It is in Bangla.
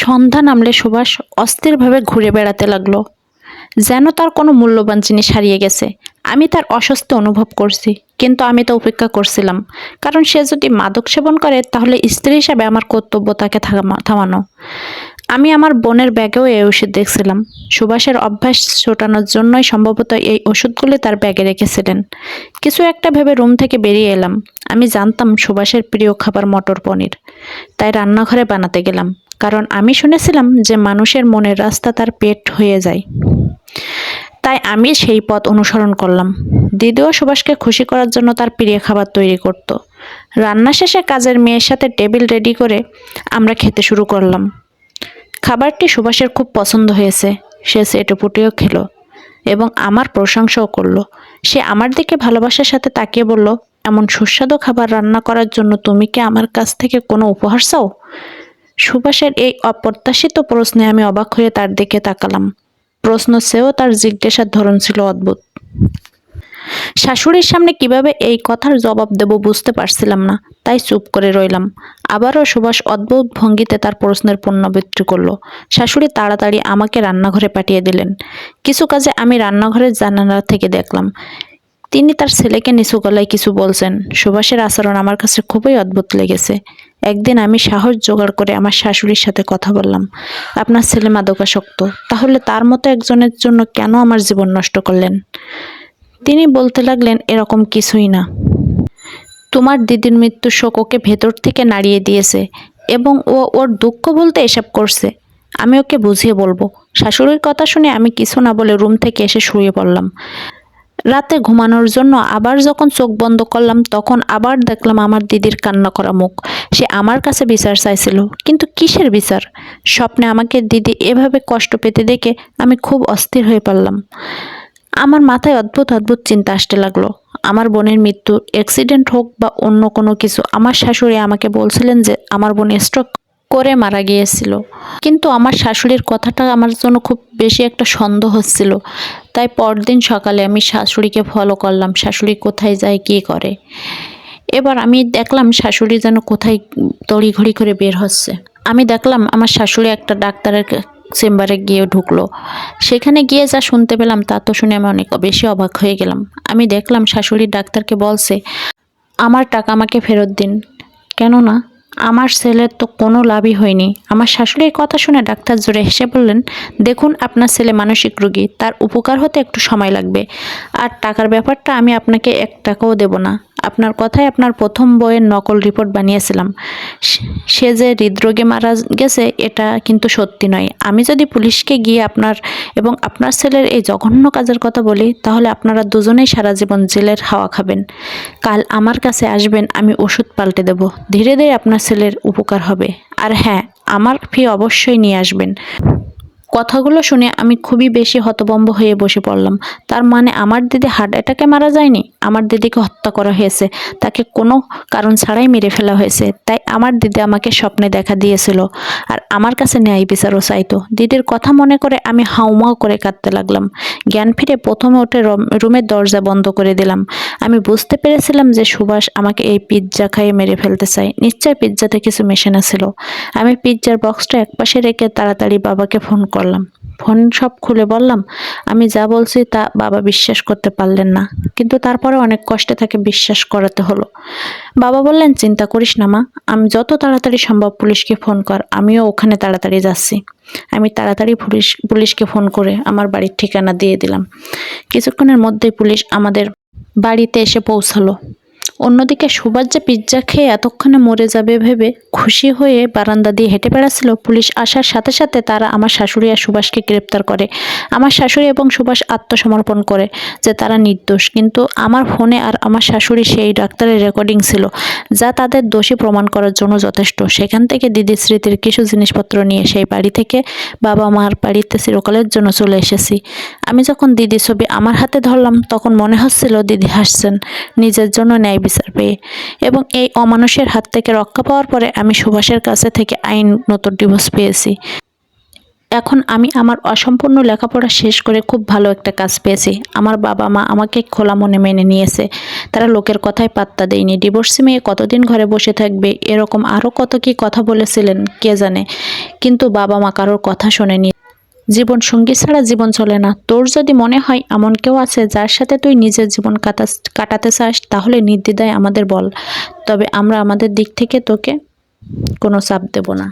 সন্ধ্যা নামলে সুভাষ অস্থিরভাবে ঘুরে বেড়াতে লাগল। যেন তার কোনো মূল্যবান জিনিস হারিয়ে গেছে। আমি তার অস্বস্তি অনুভব করছি, কিন্তু আমি তো উপেক্ষা করছিলাম। কারণ সে যদি মাদক সেবন করে, তাহলে স্ত্রী হিসাবে আমার কর্তব্য তাকে থামা- থামানো। আমি আমার বোনের ব্যাগেও এই ওষুধ দেখছিলাম। সুভাষের অভ্যাস ছোটানোর জন্যই সম্ভবত এই ওষুধগুলি তার ব্যাগে রেখেছিলেন। কিছু একটা ভেবে রুম থেকে বেরিয়ে এলাম। আমি জানতাম সুভাষের প্রিয় খাবার মটর পনির। তাই রান্নাঘরে বানাতে গেলাম। কারণ আমি শুনেছিলাম যে মানুষের মনের রাস্তা তার পেট হয়ে যায়। তাই আমি সেই পথ অনুসরণ করলাম। দিদিও সুভাষকে খুশি করার জন্য তার প্রিয় খাবার তৈরি করত। রান্না শেষে কাজের মেয়ের সাথে টেবিল রেডি করে আমরা খেতে শুরু করলাম। খাবারটি সুভাষের খুব পছন্দ হয়েছে। সে সেটুপুটিও খেলো এবং আমার প্রশংসাও করল। সে আমার দিকে ভালোবাসার সাথে তাকিয়ে বলল, এমন সুস্বাদু খাবার রান্না করার জন্য তুমি কি আমার কাছ থেকে কোনো উপহার চাও? সুভাষের এই অপ্রত্যাশিত প্রশ্নে আমি অবাক হয়ে তার দিকে তাকালাম। প্রশ্ন সেও তার জিজ্ঞাসার ধরন ছিল অদ্ভুত। শাশুড়ির সামনে কীভাবে এই কথার জবাব দেব বুঝতে পারছিলাম না, তাই চুপ করে রইলাম। আবারও সুভাষ অদ্ভুত ভঙ্গিতে তার প্রশ্নের পুনরাবৃত্তি করল। শাশুড়ি তাড়াতাড়ি আমাকে রান্নাঘরে পাঠিয়ে দিলেন। কিছু কাজে আমি রান্নাঘরের জানালা থেকে দেখলাম। তিনি তার ছেলেকে নিচু গলায় কিছু বলছেন। সুভাষের আচরণ আমার কাছে খুবই অদ্ভুত লেগেছে। একদিন আমি সাহস জোগাড় করে আমার শাশুড়ির সাথে কথা বললাম। আপনার ছেলে মাদকাসক্ত, তাহলে তার মতো একজনের জন্য কেন আমার জীবন নষ্ট করলেন? তিনি বলতে লাগলেন, এরকম কিছুই না। তোমার দিদির মৃত্যুর শোক ওকে ভেতর থেকে নাড়িয়ে দিয়েছে এবং ও ওর দুঃখ বলতে এসব করছে। আমি ওকে বুঝিয়ে বলব। শাশুড়ির কথা শুনে আমি কিছু না বলে রুম থেকে এসে শুয়ে পড়লাম। রাতে ঘুমানোর জন্য আবার যখন চোখ বন্ধ করলাম, তখন আবার দেখলাম আমার দিদির কান্না করা মুখ। সে আমার কাছে বিচার চাইছিল, কিন্তু কিসের বিচার? স্বপ্নে আমাকে দিদি এভাবে কষ্ট পেতে দেখে আমি খুব অস্থির হয়ে পড়লাম। আমার মাথায় অদ্ভুত অদ্ভুত চিন্তা আসতে লাগল। আমার বোনের মৃত্যু অ্যাক্সিডেন্ট হোক বা অন্য কোনো কিছু, আমার শাশুড়ি আমাকে বলছিলেন যে, আমার বোন স্ট্রোক করে মারা গিয়েছিল। কিন্তু আমার শাশুড়ির কথাটা আমার জন্য খুব বেশি একটা সন্দেহ হচ্ছিল তাই পরদিন সকালে আমি শাশুড়িকে ফলো করলাম, শাশুড়ি কোথায় যায়, কী করে? এবার আমি দেখলাম শাশুড়ি যেন কোথায় তড়িঘড়ি করে বের হচ্ছে। আমি দেখলাম আমার শাশুড়ি একটা ডাক্তারের চেম্বারে গিয়ে ঢুকলো। সেখানে গিয়ে যা শুনতে পেলাম তা তো শুনে আমি অনেক বেশি অবাক হয়ে গেলাম। আমি দেখলাম শাশুড়ি ডাক্তারকে বলছে, আমার টাকা আমাকে ফেরত দিন। কেননা আমার ছেলের তো কোনো লাভই হয়নি। আমার শাশুড়ির কথা শুনে ডাক্তার জোরে হেসে বললেন, দেখুন, আপনার ছেলে মানসিক রোগী। তার উপকার হতে একটু সময় লাগবে। আর টাকার ব্যাপারটা আমি আপনাকে এক টাকাও দেব না। আপনার কথায় আপনার প্রথম বইয়ের নকল রিপোর্ট বানিয়েছিলাম। সে- যে হৃদরোগে মারা গেছে, এটা কিন্তু সত্যি নয়। আমি যদি পুলিশকে গিয়ে আপনার এবং আপনার ছেলের এই জঘন্য কাজের কথা বলি, তাহলে আপনারা দুজনেই সারা জীবন জেলের হাওয়া খাবেন। কাল আমার কাছে আসবেন, আমি ওষুধ পাল্টে দেব। ধীরে ধীরে আপনার ছেলের উপকার হবে। আর হ্যাঁ আমার ফি অবশ্যই নিয়ে আসবেন। কথাগুলো শুনে আমি খুবই বেশি হতবম্ব হয়ে বসে পড়লাম। তার মানে আমার দিদি হার্ট অ্যাটাকে মারা যায়নি? আমার দিদিকে হত্যা করা হয়েছে। তাকে কোনো কারণ ছাড়াই মেরে ফেলা হয়েছে। তাই আমার দিদি আমাকে স্বপ্নে দেখা দিয়েছিল। আর আমার কাছে ন্যায় বিচারও চাইতো। দিদির কথা মনে করে আমি হাউমাউ করে কাঁদতে লাগলাম। জ্ঞান ফিরে প্রথমে ওঠে রুমের দরজা বন্ধ করে দিলাম। আমি বুঝতে পেরেছিলাম যে সুভাষ আমাকে এই পিৎজা খাইয়ে মেরে ফেলতে চায়। নিশ্চয় পিৎজাতে কিছু মেশানো ছিল আমি পিৎজার বক্সটা একপাশে রেখে তাড়াতাড়ি বাবাকে ফোন করলাম। ফোন সব খুলে বললাম, আমি যা বলছি তা বাবা বিশ্বাস করতে পারলেন না। কিন্তু তারপরে অনেক কষ্টে তাকে বিশ্বাস করাতে হলো। বাবা বললেন, চিন্তা করিস না মা, আমি যত তাড়াতাড়ি সম্ভব পুলিশকে ফোন কর, আমিও ওখানে তাড়াতাড়ি যাচ্ছি। আমি তাড়াতাড়ি পুলিশ, পুলিশকে ফোন করে আমার বাড়ির ঠিকানা দিয়ে দিলাম। কিছুক্ষণের মধ্যেই পুলিশ আমাদের বাড়িতে এসে পৌঁছালো। অন্যদিকে সুভাষ যে পিৎজা খেয়ে এতক্ষণে মরে যাবে ভেবে খুশি হয়ে বারান্দা দিয়ে হেঁটে বেড়াচ্ছিল, পুলিশ আসার সাথে সাথে তারা আমার শাশুড়ি আর সুভাষকে গ্রেপ্তার করে। আমার শাশুড়ি এবং সুভাষ আত্মসমর্পণ করে যে তারা নির্দোষ, কিন্তু আমার ফোনে আর আমার শাশুড়ি সেই ডাক্তারের রেকর্ডিং ছিল, যা তাদের দোষী প্রমাণ করার জন্য যথেষ্ট। সেখান থেকে দিদির স্মৃতির কিছু জিনিসপত্র নিয়ে সেই বাড়ি থেকে বাবা মার বাড়িতে চিরকালের জন্য চলে এসেছি। আমি যখন দিদির ছবি আমার হাতে ধরলাম, তখন মনে হচ্ছিল দিদি হাসছেন, নিজের জন্য ন্যায় বিচার পেয়ে এবং এই অমানুষের হাত থেকে রক্ষা পাওয়ার পরে আমি সুভাষের কাছে থেকে আইন নতুন ডিভোর্স পেয়েছি। এখন আমি আমার অসম্পূর্ণ লেখাপড়া শেষ করে খুব ভালো একটা কাজ পেয়েছি। আমার বাবা মা আমাকে খোলা মনে মেনে নিয়েছে। তারা লোকের কথায় পাত্তা দেয়নি। ডিভোর্সি মেয়ে কতদিন ঘরে বসে থাকবে? এরকম আরও কত কি কথা বলেছিলেন? কে জানে? কিন্তু বাবা মা কারোর কথা শোনেনি। জীবন সঙ্গী ছাড়া জীবন চলে না। তোর যদি মনে হয় এমন কেউ আছে যার সাথে তুই নিজের জীবন কাটাতে চাস, তাহলে নির্দ্বিধায় আমাদের বল। তবে আমরা আমাদের দিক থেকে তোকে কোনো চাপ দেব না।